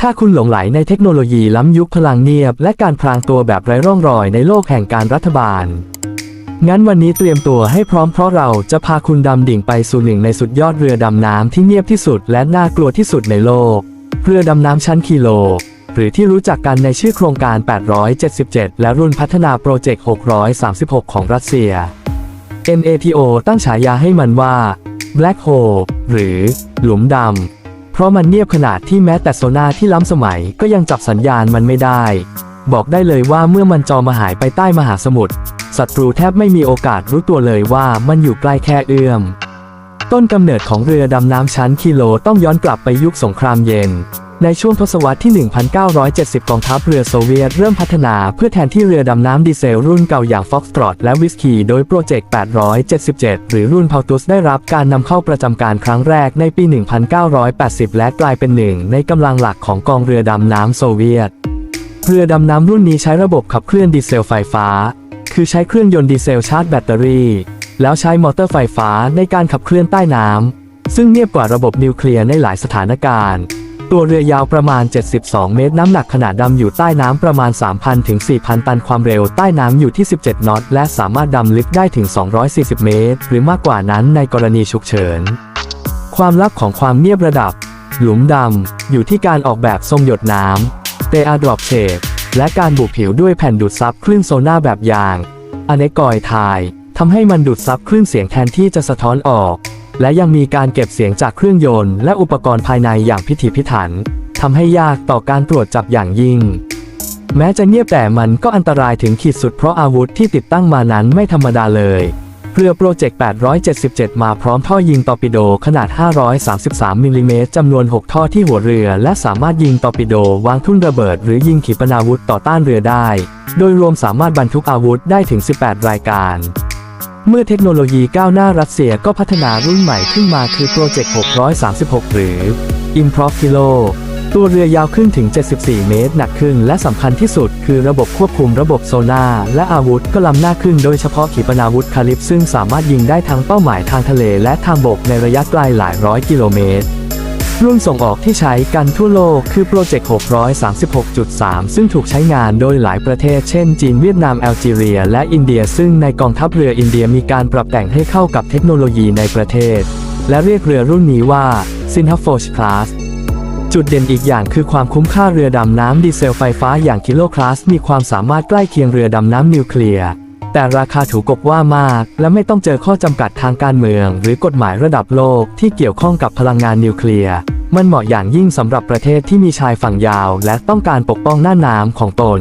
ถ้าคุณหลงไหลในเทคโนโลยีล้ำยุคพลังเงียบ และการพรางตัวแบบไร้ร่องรอยในโลกแห่งการรัฐบาล งั้นวันนี้เตรียมตัวให้พร้อมเพราะเราจะพาคุณดำดิ่งไปสู่หนึ่งในสุดยอดเรือดำน้ำที่เงียบที่สุดและน่ากลัวที่สุดในโลก เรือดำน้ำชั้นกิโล หรือที่รู้จักกันในชื่อโครงการ 877 และรุ่นพัฒนาโปรเจกต์ 636 ของรัสเซีย NATO ตั้งฉายาให้มันว่า Black Hole หรือ หลุมดำ เพราะมันเงียบขนาดที่แม้แต่โซน่าที่ล้ำสมัยก็ยังจับสัญญาณมันไม่ได้ บอกได้เลยว่าเมื่อมันจอมาหายไปใต้มหาสมุทรศัตรูแทบไม่มีโอกาสรู้ตัวเลยว่ามันอยู่ใกล้แค่เอื้อม ต้นกำเนิดของเรือดำน้ำชั้นกิโลต้องย้อนกลับไปยุคสงครามเย็น ในช่วงทศวรรษที่ 1970 กองทัพเรือโซเวียตเริ่มพัฒนาเพื่อแทนที่เรือดำน้ำดีเซลรุ่นเก่าอย่าง Foxtrot และ Whiskey โดยโปรเจกต์ 877 หรือรุ่น p a u t u s ได้รับการนำเข้าประจำการครั้งแรกในปี 1980 และกลายเป็นหนึ่งในกำลังหลักของกองเรือดำน้ำโซเวียต เรือดำน้ำรุ่นนี้ใช้ระบบขับเคลื่อนดีเซลไฟฟ้า คือใช้เครื่องยนต์ดีเซลชาร์จแบตเตอรี่ แล้วใช้มอเตอร์ไฟฟ้าในการขับเคลื่อนใต้น้ำซึ่งเงียบกว่าระบบนิวเคลียร์ในหลายสถานการณ์ ตัวเรือยาวประมาณ 72 เมตร น้ำหนักขนาดดำอยู่ใต้น้ำประมาณ 3,000 ถึง 4,000 ตันความเร็วใต้น้ำอยู่ที่ 17 นอต และสามารถดำลึกได้ถึง 240 เมตร หรือมากกว่านั้นในกรณีฉุกเฉิน ความลับของความเงียบระดับ หลุมดำ อยู่ที่การออกแบบทรงหยดน้ำเตอาดรอปเชดและการบุกผิวด้วยแผ่นดูดซับคลื่นโซน่าแบบยาง อเนกอยไทยทำให้มันดูดซับคลื่นเสียงแทนที่จะสะท้อนออก และยังมีการเก็บเสียงจากเครื่องยนต์และอุปกรณ์ภายในอย่างพิถีพิถันทำให้ยากต่อการตรวจจับอย่างยิ่ง แม้จะเงียบแต่มันก็อันตรายถึงขีดสุดเพราะอาวุธที่ติดตั้งมานั้นไม่ธรรมดาเลยเรือโปรเจกต์ 877 มาพร้อมท่อยิงตอร์ปิโดขนาด 533 มิลลิเมตรจำนวน 6 ท่อที่หัวเรือ และสามารถยิงตอร์ปิโดวางทุ่นระเบิด หรือยิงขีปนาวุธต่อต้านเรือได้ โดยรวมสามารถบรรทุกอาวุธได้ถึง 18 รายการ เมื่อเทคโนโลยีก้าวหน้ารัสเซียก็พัฒนารุ่นใหม่ขึ้นมาคือโปรเจกต์ 636 หรือ Improvilo ตัวเรือยาวขึ้นถึง 74 เมตร หนักขึ้น และสำคัญที่สุด คือระบบควบคุมระบบโซนาร์และอาวุธก็ล้ำหน้าขึ้นโดยเฉพาะขีปนาวุธคาลิปซึ่งสามารถยิงได้ทั้งเป้าหมายทางทะเลและทางบกในระยะไกลหลายร้อยกิโลเมตร รุ่นส่งออกที่ใช้กันทั่วโลกคือโปรเจกต์ 636.3 ซึ่งถูกใช้งานโดยหลายประเทศ เช่น จีน เวียดนาม แอลจีเรีย และอินเดีย ซึ่งในกองทัพเรืออินเดียมีการปรับแต่งให้เข้ากับเทคโนโลยีในประเทศ และเรียกเรือรุ่นนี้ว่า s i n h a f o r g e Class จุดเด่นอีกอย่างคือความคุ้มค่าเรือดำน้ำดีเซลไฟฟ้าอย่างกิโลคลาสมีความสามารถใกล้เคียงเรือดำน้ำนิวเคลียร์ แต่ราคาถูกกบว่ามาก และไม่ต้องเจอข้อจำกัดทางการเมือง หรือกฎหมายระดับโลกที่เกี่ยวข้องกับพลังงานนิวเคลียร์มันเหมาะอย่างยิ่งสำหรับประเทศที่มีชายฝั่งยาว และต้องการปกป้องหน้าน้ำของตน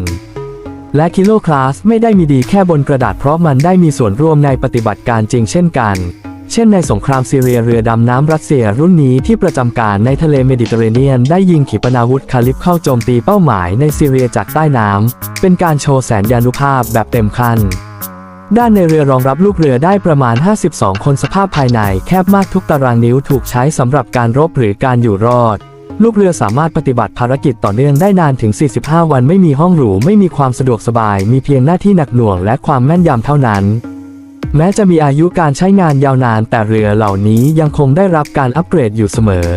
และคิโลคลาสไม่ได้มีดีแค่บนกระดาษเพราะมันได้มีส่วนร่วมในปฏิบัติการจริงเช่นกัน เช่นในสงครามซีเรียเรือดำน้ำรัสเซียรุ่นนี้ที่ประจำการในทะเลเมดิเตอร์เรเนียนได้ยิงขีปนาวุธคาลิปเข้าโจมตีเป้าหมายในซีเรียจากใต้น้ำเป็นการโชว์แสนยานุภาพแบบเต็มขั้นด้านในเรือรองรับลูกเรือได้ประมาณ 52 คนสภาพภายในแคบมากทุกตารางนิ้วถูกใช้สำหรับการรบหรือการอยู่รอด ลูกเรือสามารถปฏิบัติภารกิจต่อเนื่องได้นานถึง 45 วันไม่มีห้องหรูไม่มีความสะดวกสบาย มีเพียงหน้าที่หนักหน่วงและความแม่นยำเท่านั้น แม้จะมีอายุการใช้งานยาวนานแต่เรือเหล่านี้ยังคงได้รับการอัปเกรดอยู่เสมอ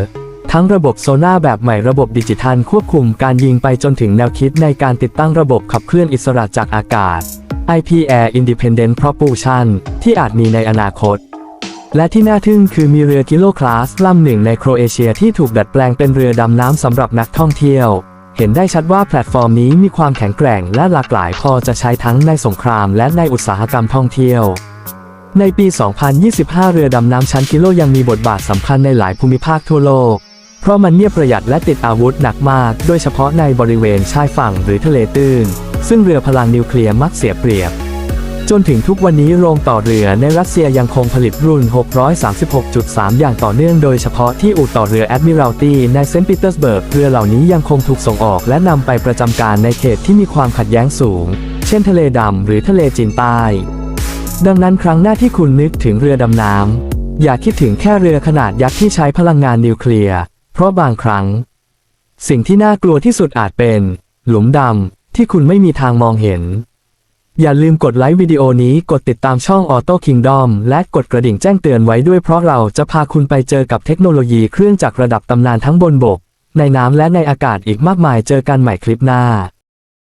ทั้งระบบโซน่าแบบใหม่ระบบดิจิทัลควบคุมการยิงไปจนถึงแนวคิดในการติดตั้งระบบขับเคลื่อนอิสระจากอากาศ IP Air Independent Propulsion ที่อาจมีในอนาคต และที่น่าทึ่งคือมีเรือกิโลคลาสลำหนึ่งในโครเอเชียที่ถูกดัดแปลงเป็นเรือดำน้ำสำหรับนักท่องเที่ยว เห็นได้ชัดว่าแพลตฟอร์มนี้มีความแข็งแกร่งและหลากหลายพอจะใช้ทั้งในสงครามและในอุตสาหกรรมท่องเที่ยว ในปี 2025 เรือดำน้ำชั้นกิโลยังมีบทบาทสำคัญในหลายภูมิภาคทั่วโลก เพราะมันเงียบประหยัดและติดอาวุธหนักมาก โดยเฉพาะในบริเวณชายฝั่งหรือทะเลตื้น ซึ่งเรือพลังนิวเคลียร์มักเสียเปรียบ จนถึงทุกวันนี้โรงต่อเรือในรัสเซียยังคงผลิตรุ่น 636.3 อย่างต่อเนื่อง โดยเฉพาะที่อู่ต่อเรือ Admiralty ในเซนต์ปีเตอร์สเบิร์ก เรือเหล่านี้ยังคงถูกส่งออกและนำไปประจำการในเขตที่มีความขัดแย้งสูง เช่นทะเลดำหรือทะเลจีนใต้ ดังนั้นครั้งหน้าที่คุณนึกถึงเรือดำน้ำอย่าคิดถึงแค่เรือขนาดยักษ์ที่ใช้พลังงานนิวเคลียร์ เพราะบางครั้ง สิ่งที่น่ากลัวที่สุดอาจเป็น หลุมดำที่คุณไม่มีทางมองเห็น อย่าลืมกดไลค์วิดีโอนี้กดติดตามช่อง Auto Kingdom และกดกระดิ่งแจ้งเตือนไว้ด้วยเพราะเราจะพาคุณไปเจอกับเทคโนโลยีเครื่องจักรระดับตำนานทั้งบนบก ในน้ำและในอากาศอีกมากมายเจอกันใหม่คลิปหน้า